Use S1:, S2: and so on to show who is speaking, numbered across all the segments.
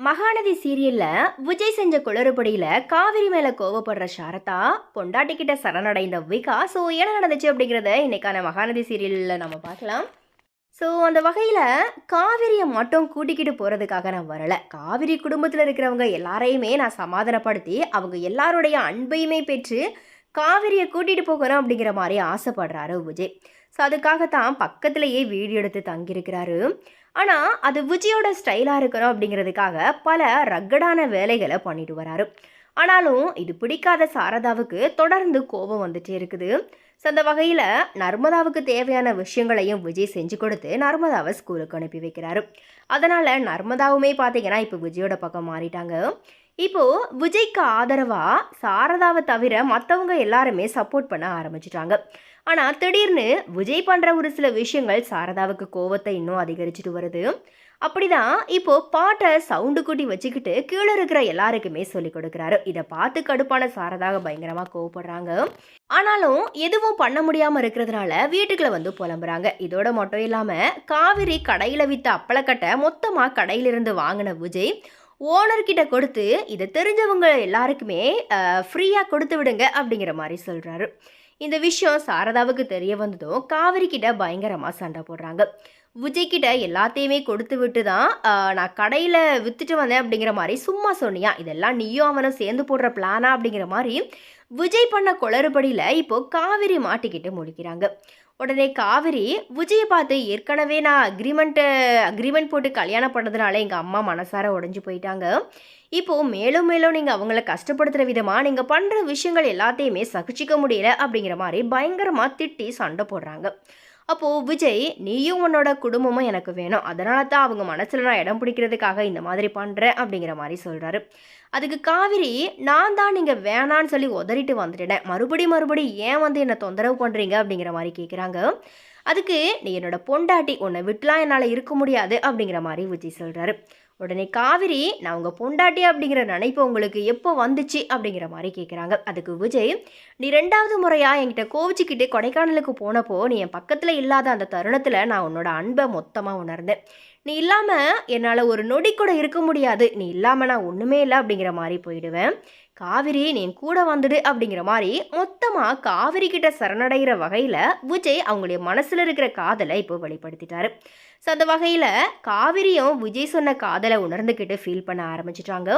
S1: மகாநதி சீரியல்ல விஜய் செஞ்ச குளறுபடியில காவிரி மேல கோவப்படுற சாரதா பொண்டாட்டி கிட்ட சரணடைந்த விகா ஸோ என்ன நடந்துச்சு அப்படிங்கிறத இன்னைக்கான மகாநதி சீரியல்ல நம்ம பார்க்கலாம். ஸோ அந்த வகையில் காவிரியை மட்டும் கூட்டிக்கிட்டு போகிறதுக்காக நான் வரலை. காவிரி குடும்பத்தில் இருக்கிறவங்க எல்லாரையுமே நான் சமாதானப்படுத்தி அவங்க எல்லாருடைய அன்பையுமே பெற்று காவிரியை கூட்டிகிட்டு போகணும் அப்படிங்கிற மாதிரி ஆசைப்படுறாரு விஜய். ஸோ அதுக்காகத்தான் பக்கத்துலேயே வீடியோ எடுத்து தங்கியிருக்கிறாரு. ஆனால் அது விஜயோட ஸ்டைலாக இருக்கணும் அப்படிங்கிறதுக்காக பல ரக்கடான வேலைகளை பண்ணிட்டு வராரு. ஆனாலும் இது பிடிக்காத சாரதாவுக்கு தொடர்ந்து கோபம் வந்துட்டே இருக்குது. ஸோ அந்த வகையில் நர்மதாவுக்கு தேவையான விஷயங்களையும் விஜய் செஞ்சு கொடுத்து நர்மதாவை ஸ்கூலுக்கு அனுப்பி வைக்கிறாரு. அதனால் நர்மதாவுமே பார்த்தீங்கன்னா இப்போ விஜயோட பக்கம் மாறிட்டாங்க. இப்போது விஜய்க்கு ஆதரவாக சாரதாவை தவிர மற்றவங்க எல்லாருமே சப்போர்ட் பண்ண ஆரம்பிச்சிட்டாங்க. ஆனால் திடீர்னு விஜய் பண்ணுற ஒரு சில விஷயங்கள் சாரதாவுக்கு கோவத்தை இன்னும் அதிகரிச்சுட்டு வருது. அப்படிதான் இப்போது பாட்டை சவுண்டு கூட்டி வச்சுக்கிட்டு கீழே இருக்கிற எல்லாருக்குமே சொல்லி கொடுக்குறாரு. இதை பார்த்து கடுப்பான சாரதாக பயங்கரமாக கோவப்படுறாங்க. ஆனாலும் எதுவும் பண்ண முடியாமல் இருக்கிறதுனால வீட்டுக்குள்ள வந்து புலம்புறாங்க. இதோட மட்டும் இல்லாமல் காவிரி கடையில் விற்ற அப்பளக்கட்டை மொத்தமாக கடையிலிருந்து வாங்கின விஜய் ஓனர்கிட்ட கொடுத்து இதை தெரிஞ்சவங்க எல்லாருக்குமே ஃப்ரீயாக கொடுத்து விடுங்க அப்படிங்கிற மாதிரி சொல்கிறாரு இந்த விஷயம் சாரதாவுக்கு தெரிய வந்ததும் காவிரி கிட்ட பயங்கரமாக சண்டை போடுறாங்க. விஜய் கிட்ட எல்லாத்தையுமே கொடுத்து விட்டு தான் நான் கடையில் விற்றுட்டு வந்தேன் அப்படிங்கிற மாதிரி சும்மா சொன்னியா? இதெல்லாம் நீயும் அவனும் சேர்ந்து போடுற பிளானா அப்படிங்கிற மாதிரி விஜய் பண்ண குளறுபடியில் இப்போது காவிரி மாட்டிக்கிட்டு முடிக்கிறாங்க உடனே காவிரி விஜயை பார்த்து ஏற்கனவே நான் அக்ரிமெண்ட்டு அக்ரிமெண்ட் போட்டு கல்யாணம் பண்ணதுனால எங்கள் அம்மா மனசார உடஞ்சி போயிட்டாங்க. இப்போது மேலும் மேலும் நீங்கள் அவங்கள கஷ்டப்படுத்துகிற விதமாக நீங்கள் பண்ணுற விஷயங்கள் எல்லாத்தையுமே சகிச்சிக்க முடியல அப்படிங்கிற மாதிரி பயங்கரமாக திட்டி சண்டை போடுறாங்க. அப்போது விஜய் நீயும் உன்னோட குடும்பமும் எனக்கு வேணும். அதனால தான் அவங்க மனசில் நான் இடம் பிடிக்கிறதுக்காக இந்த மாதிரி பண்ணுறேன் அப்படிங்கிற மாதிரி சொல்கிறாரு அதுக்கு காவிரி நான் தான் நீங்கள் வேணான்னு சொல்லி உதறிட்டு வந்துட்டேன். மறுபடி மறுபடி ஏன் வந்து என்னை தொந்தரவு பண்ணுறீங்க அப்படிங்கிற மாதிரி கேட்குறாங்க அதுக்கு நீ என்னோட பொண்டாட்டி உன்னை விட்டுலாம் என்னால் இருக்க முடியாது அப்படிங்கிற மாதிரி விஜய் சொல்கிறாரு உடனே காவிரி நான் உங்கள் பொண்டாட்டி அப்படிங்கிற நினைப்பு உங்களுக்கு எப்போ வந்துச்சு? அப்படிங்கிற மாதிரி கேட்குறாங்க அதுக்கு விஜய் நீ ரெண்டாவது முறையாக என்கிட்ட கோவிச்சுக்கிட்டு கொடைக்கானலுக்கு போனப்போ நீ என் பக்கத்தில் இல்லாத அந்த தருணத்தில் நான் உன்னோட அன்பை மொத்தமாக உணர்ந்தேன். நீ இல்லாமல் என்னால் ஒரு நொடி கூட இருக்க முடியாது. நீ இல்லாமல் நான் ஒன்றுமே இல்லை அப்படிங்கிற மாதிரி போயிடுவேன். காவிரி நீ கூட வந்துடு அப்படிங்கிற மாதிரி மொத்தமாக காவிரி கிட்ட சரணடைகிற வகையில் விஜய் அவங்களுடைய மனசில் இருக்கிற காதலை இப்போ வெளிப்படுத்திட்டாரு. ஸோ அந்த வகையில் காவிரியும் விஜய் சொன்ன காதலை உணர்ந்துக்கிட்டு ஃபீல் பண்ண ஆரம்பிச்சிட்டாங்க.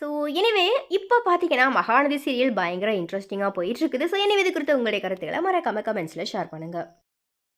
S1: ஸோ எனவே இப்போ பார்த்தீங்கன்னா மகாநதி சீரியல் பயங்கர இன்ட்ரெஸ்டிங்காக போயிட்டுருக்குது ஸோ எனவே இது குறித்து உங்களுடைய கருத்துக்களை மறக்காம கமெண்ட்ஸில் ஷேர் பண்ணுங்கள்